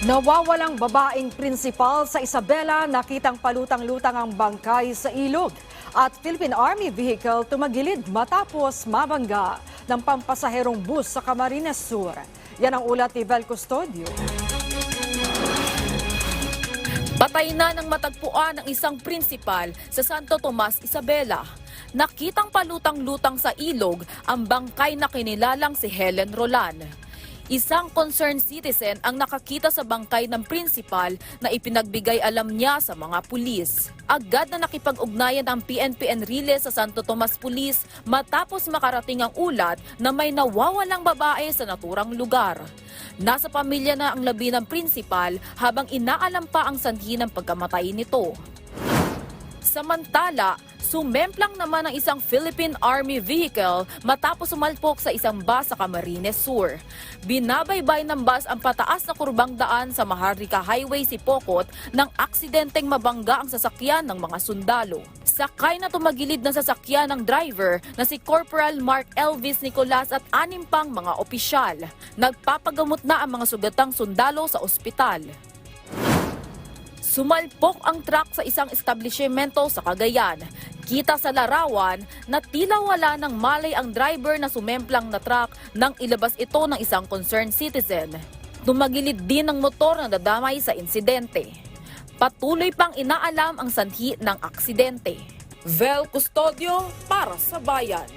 Nawawalang babaeng prinsipal sa Isabela nakitang palutang-lutang ang bangkay sa ilog. At Philippine Army vehicle tumagilid matapos mabangga ng pampasaherong bus sa Camarines Sur. Yan ang ulat ni Vel Custodio. Patay na ng matagpuan ang isang prinsipal sa Santo Tomas, Isabela. Nakitang palutang-lutang sa ilog ang bangkay na kinilalang si Helen Rolan. Isang concerned citizen ang nakakita sa bangkay ng prinsipal na ipinagbigay alam niya sa mga pulis. Agad na nakipag-ugnayan ang PNP Enrile sa Santo Tomas Police matapos makarating ang ulat na may nawawalang babae sa naturang lugar. Nasa pamilya na ang labi ng prinsipal habang inaalam pa ang sanhi ng pagkamatay nito. Samantala, sumemplang naman ang isang Philippine Army vehicle matapos sumalpok sa isang bus sa Camarines Sur. Binabaybay ng bus ang pataas na kurbang daan sa Maharlika Highway Sipokot nang aksidenteng mabangga ang sasakyan ng mga sundalo. Sakay na tumagilid ng sasakyan ng driver na si Corporal Mark Elvis Nicolas at anim pang mga opisyal. Nagpapagamot na ang mga sugatang sundalo sa ospital. Sumalpok ang truck sa isang establishmento sa Cagayan. Kita sa larawan na tila wala ng malay ang driver na sumemplang na truck nang ilabas ito ng isang concerned citizen. Tumagilid din ang motor na dadamay sa insidente. Patuloy pang inaalam ang sanhi ng aksidente. Vel Custodio para sa Bayan.